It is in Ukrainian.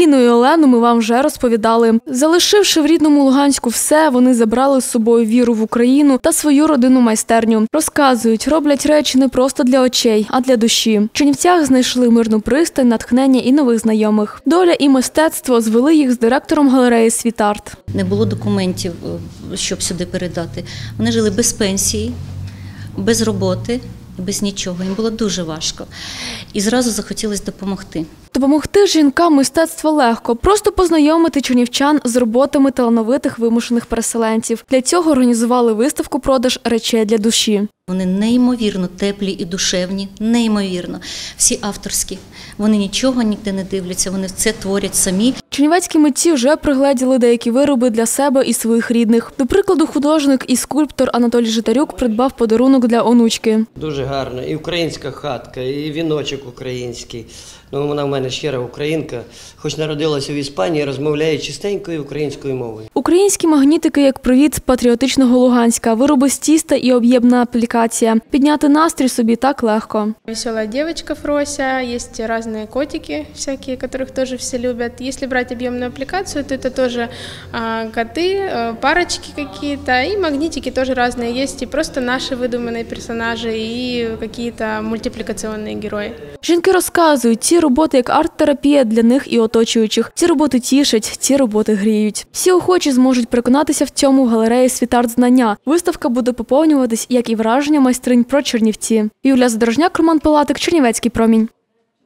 Аліну і Олену ми вам вже розповідали. Залишивши в рідному Луганську все, вони забрали з собою віру в Україну та свою родинну майстерню. Розказують, роблять речі не просто для очей, а для душі. В Чернівцях знайшли мирну пристань, натхнення і нових знайомих. Доля і мистецтво звели їх з директором галереї Світарт. не було документів, е, щоб сюди передати. Вони жили без пенсії, без роботи, без нічого. Їм було дуже важко. І зразу захотілося допомогти. Допомогти жінкам мистецтво легко, просто познайомити чернівчан з роботами талановитих вимушених переселенців. Для цього організували виставку продаж речей для душі. Вони неймовірно теплі і душевні, неймовірно. Всі авторські. Вони нічого ніде не дивляться, вони це творять самі. Чернівецькі митці вже пригледіли деякі вироби для себе і своїх рідних. До прикладу, художник і скульптор Анатолій Житарюк придбав подарунок для онучки. Дуже гарно. І українська хатка, і віночок український. Ну, вона в мене щира українка, хоч народилася в Іспанії, розмовляє чистенькою українською мовою. Українські магнітики як привіт з патріотичного Луганська, вироби з тіста і об'ємна аплікація. Підняти настрій собі так легко. Веселая девочка Фрося, есть разные котики всякие, которых тоже все любят. Если брать объемную аппликацию, то это тоже а, коты, а, парочки какие-то, и магнитики тоже разные есть, и просто наши выдуманные персонажи, и какие-то мультипликационные герои. Жінки розказують, ці роботи арт-терапія для них і оточуючих. Ці роботи тішать, ці роботи гріють. Всі охочі зможуть переконатися в цьому в галереї світарт знання. Виставка буде поповнюватись, як і враження майстринь про Чернівці. Юлія Задорожняк, Роман Палатик, Чернівецький промінь.